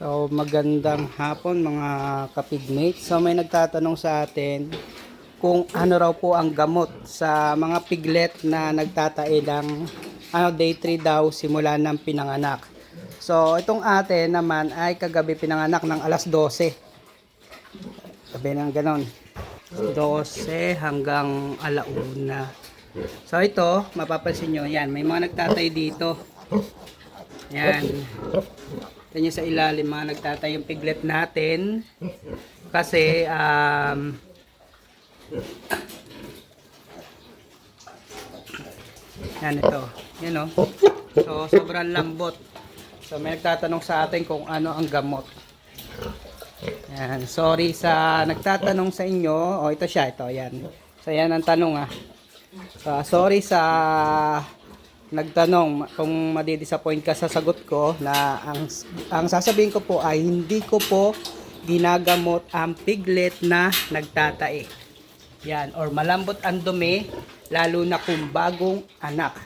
So magandang hapon mga kapigmate. So may nagtatanong sa atin kung ano raw po ang gamot sa mga piglet na nagtatae ng ano, day 3 daw simula ng pinanganak. So itong ate naman ay kagabi pinanganak ng alas 12. Sabi ng ganon. 12 hanggang alauna. So ito, mapapansin nyo, yan, may mga nagtatay dito. Yan. Ito nyo sa ilalim, mga nagtatay yung piglet natin. Kasi, um, yan ito. Yan o. So, sobrang lambot. So, may nagtatanong sa atin kung ano ang gamot. Yan. Sorry sa nagtatanong sa inyo. O, ito siya. Ito, yan. So, yan ang tanong ah. So, sorry sa nagtanong kung madidisappoint ka sa sagot ko na ang, ang sasabihin ko po ay hindi ko po ginagamot ang piglet na nagtatae. Yan, or malambot ang dumi, lalo na kung bagong anak.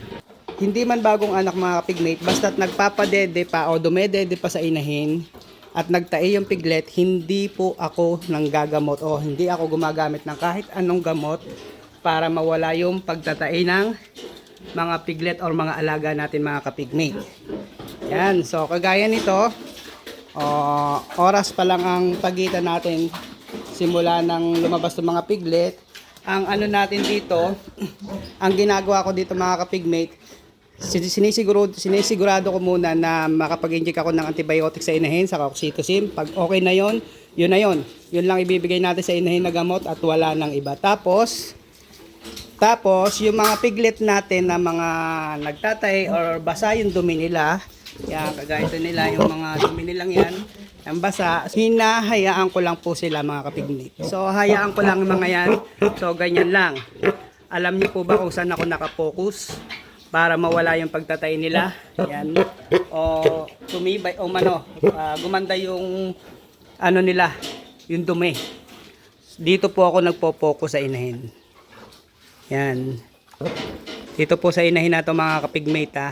Hindi man bagong anak mga pigmate, basta't nagpapadede pa o dumedede pa sa inahin at nagtae yung piglet, hindi po ako nang gagamot o hindi ako gumagamit ng kahit anong gamot para mawala yung pagtatae ng mga piglet or mga alaga natin mga kapigmate. Yan, so kagaya nito, oh, oras pa lang ang pagitan natin simula ng lumabas ng mga piglet. Ang ano natin dito, ang ginagawa ko dito mga kapigmate, sin- sinisigurado, sinisigurado ko muna na makapag-inject ako ng antibiotic sa inahin, sa oxytocin. Pag okay na yon, yun na yon. Yun lang ibibigay natin sa inahin na gamot at wala nang iba. Tapos, tapos, yung mga piglet natin na mga nagtatay or basa yung dumi nila, yan, kagaya ito nila, yung mga dumi nilang yan, ang basa, hinahayaan ko lang po sila mga kapiglet. So, hayaan ko lang mga yan. So, ganyan lang. Alam niyo po ba kung saan ako nakapokus? Para mawala yung pagtatay nila. Yan. O tumibay, o mano, ah, gumanda yung ano nila, yung dumi. Dito po ako nagpo-focus sa inahin. Yan. Dito po sa inahin na to mga kapigmate ha.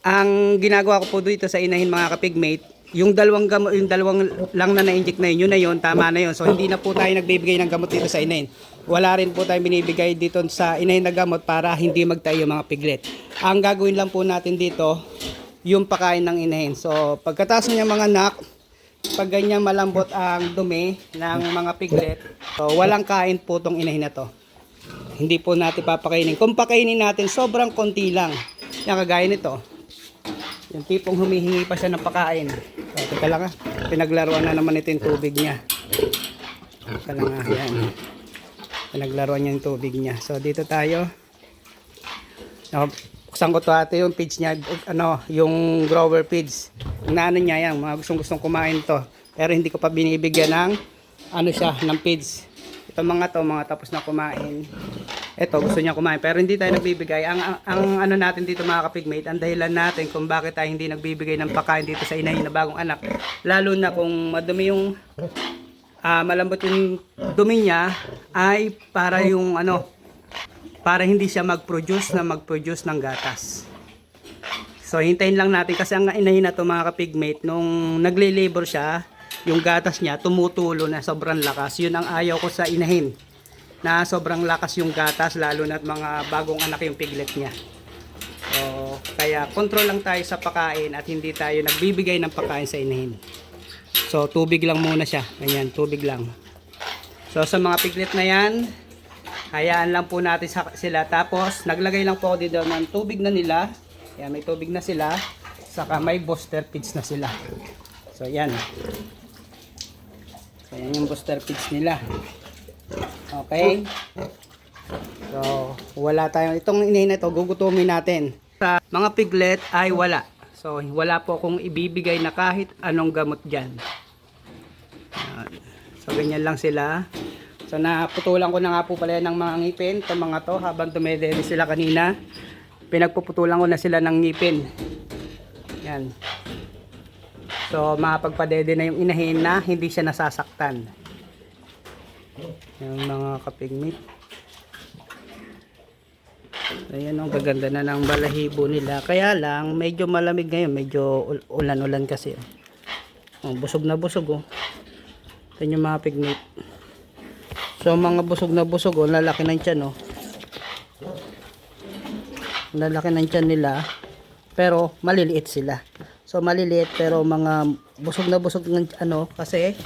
Ang ginagawa ko po dito sa inahin mga kapigmate, yung dalawang gamot, yung dalawang lang na na-inject na yun, yun na yun, tama na yun. So hindi na po tayo nagbibigay ng gamot dito sa inahin. Wala rin po tayo binibigay dito sa inahin na gamot para hindi magtayo mga piglet. Ang gagawin lang po natin dito, yung pakain ng inahin. So pagkatapos niya mga anak, pag ganyan malambot ang dumi ng mga piglet, so walang kain po tong inahin na to. Hindi po natin papakainin. Kung pakainin natin, sobrang konti lang. Yan kagaya nito. Yung tipong humihingi pa siya ng pakain. So, teka lang ah. Pinaglaruan na naman ito yung tubig niya. Teka lang ah. Yan. Pinaglaruan niya yung tubig niya. So, dito tayo. No, buksan ko to ate yung feeds niya. Ano, yung grower feeds. Naano niya yan. Mga gustong gustong kumain to. Pero hindi ko pa binibigyan ng ano siya, ng feeds. Ito mga to, mga tapos na kumain. Ito, gusto niya kumain. Pero hindi tayo nagbibigay. Ang, ang, ang ano natin dito mga kapigmate, ang dahilan natin kung bakit tayo hindi nagbibigay ng pagkain dito sa inahin na bagong anak. Lalo na kung madumi yung ah, malambot yung dumi niya ay para yung ano para hindi siya mag-produce na mag-produce ng gatas. So hintayin lang natin kasi ang inahin na to mga kapigmate nung nagle-labor siya yung gatas niya tumutulo na sobrang lakas. Yun ang ayaw ko sa inahin. Na sobrang lakas yung gatas lalo na mga bagong anak yung piglet niya. So, kaya control lang tayo sa pagkain at hindi tayo nagbibigay ng pagkain sa inahin. So, tubig lang muna siya. Ganyan, tubig lang. So, sa mga piglet na yan, hayaan lang po natin sila. Tapos, naglagay lang po ako dito ng tubig na nila. Yan, may tubig na sila. Saka may booster feeds na sila. So, yan. So, yan yung booster feeds nila. Okay? So, wala tayong, itong inahin na ito, gugutumin natin. Sa mga piglet ay wala. So, wala po akong ibibigay na kahit anong gamot dyan. Yan. So, ganyan lang sila. So, naputulan ko na nga po pala ng mga ngipin. Itong mga to, habang dumedede sila kanina. Pinagpuputulan ko na sila ng ngipin. Yan. So, mapagpadede na yung inahin na hindi siya nasasaktan. Yung mga kapigmate. Ayan ang gaganda na ng balahibo nila. Kaya lang, medyo malamig ngayon. Medyo ul- ulan-ulan kasi. Oh, busog na busog oh. Ito yung mga pigmeat. So mga busog na busog oh, lalaki ng tiyan oh. Lalaki ng tiyan nila. Pero maliliit sila. So maliliit pero mga busog na busog ng ano kasi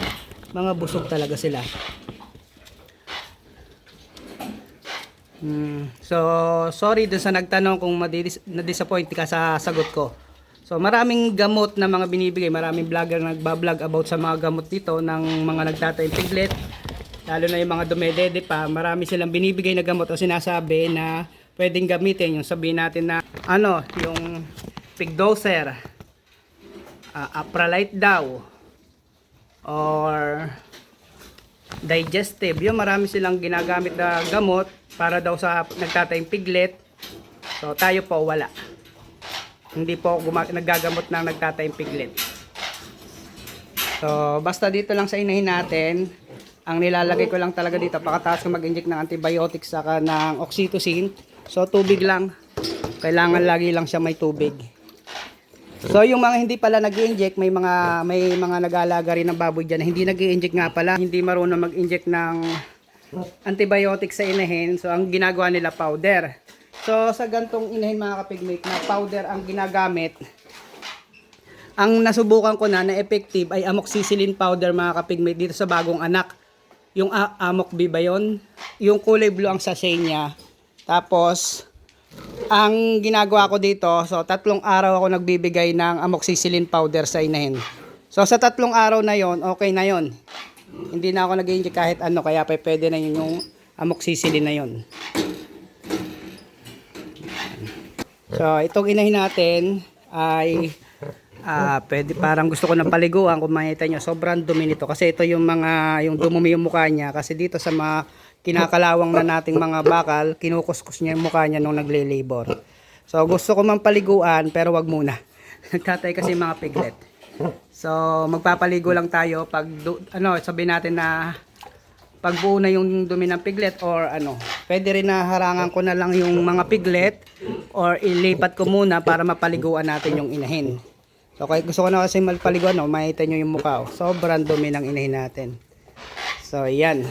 mga busog talaga sila. Hmm, so sorry dun sa nagtanong kung na-disappoint ka sa sagot ko. So maraming gamot na mga binibigay, maraming vlogger na nagbablog about sa mga gamot dito ng mga nagtatayong piglet. Lalo na yung mga dumedede pa, marami silang binibigay na gamot o sinasabi na pwedeng gamitin. Yung sabihin natin na ano, yung pig doser, uh, apralite daw, or digestive. Yung marami silang ginagamit na gamot para daw sa nagtatayong piglet. So tayo po wala. Hindi po naggagamot ng nagtatayong piglet. So basta dito lang sa inahin natin, ang nilalagay ko lang talaga dito, pakataas ko mag-inject ng antibiotics saka ng oxytocin. So tubig lang. Kailangan lagi lang siya may tubig. So yung mga hindi pala nag-inject, may mga may mga nag-aalaga rin ng baboy diyan na hindi nag-inject nga pala, hindi marunong mag-inject ng antibiotics sa inahin. So ang ginagawa nila powder. So sa gantong inahin mga kapigmate na powder ang ginagamit, ang nasubukan ko na na effective ay amoxicillin powder mga kapigmate dito sa bagong anak. Yung amok ba yun? Yung kulay blue ang sachet niya. Tapos, ang ginagawa ko dito, so tatlong araw ako nagbibigay ng amoxicillin powder sa inahin. So sa tatlong araw na yon, okay na yon. Hindi na ako nag-inject kahit ano, kaya pa pwede na yun yung amoxicillin na yon. So itong inahin natin ay ah pwede parang gusto ko ng paliguan kung makita nyo sobrang dumi nito kasi ito yung mga yung dumumi yung mukha niya kasi dito sa mga kinakalawang na nating mga bakal kinukuskus niya yung mukha niya nung nagle-labor so gusto ko man paliguan pero wag muna nagtatay kasi mga piglet so magpapaligo lang tayo pag ano sabihin natin na pagbuo na yung dumi ng piglet or ano, pwede rin na harangan ko na lang yung mga piglet or ilipat ko muna para mapaliguan natin yung inahin. So kahit gusto ko na kasi malpaliguan, no, makita nyo yung mukha. Oh. Sobrang dumi ng inahin natin. So yan.